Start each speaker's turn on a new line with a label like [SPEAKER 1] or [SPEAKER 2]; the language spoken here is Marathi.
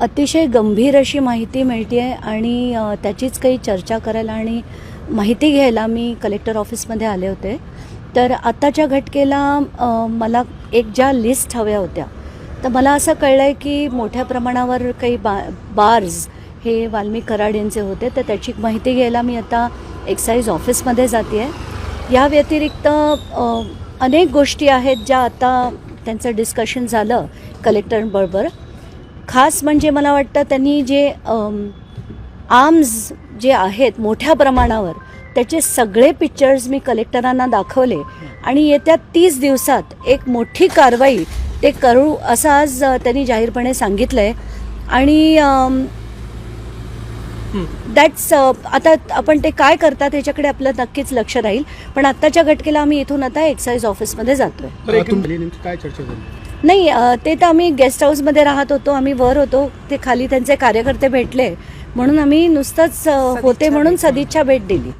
[SPEAKER 1] अतिशय गंभीर अशी माहिती मिळते आहे आणि त्याचीच काही चर्चा करायला आणि माहिती घ्यायला मी कलेक्टर ऑफिसमध्ये आले होते. तर आत्ताच्या घटकेला मला एक ज्या लिस्ट हव्या होत्या तर मला असं कळलं आहे की मोठ्या प्रमाणावर काही बा बार्स हे वाल्मी कराड यांचे होते तर त्याची माहिती घ्यायला मी आता एक्साईज ऑफिसमध्ये जाते आहे या व्यतिरिक्त अनेक गोष्टी आहेत ज्या आता त्यांचं डिस्कशन झालं कलेक्टरबरोबर खास म्हणजे मला वाटतं त्यांनी जे आर्म्स जे आहेत मोठ्या प्रमाणावर त्याचे सगळे पिक्चर्स मी कलेक्टरांना दाखवले. आणि येत्या तीस दिवसात एक मोठी कारवाई ते करू असं आज त्यांनी जाहीरपणे सांगितलं आहे आणि दॅट्स आता आपण ते काय करतात ह्याच्याकडे आपलं नक्कीच लक्ष राहील. पण आत्ताच्या घटकेला आम्ही इथून आता एक्साईज ऑफिसमध्ये जातोय.
[SPEAKER 2] काय चर्चा झाली?
[SPEAKER 1] नाही ते तर आम्ही गेस्ट हाऊसमध्ये राहत होतो आम्ही वर होतो ते खाली त्यांचे कार्यकर्ते भेटले म्हणून आम्ही नुसतंच होते म्हणून सदिच्छा भेट दिली.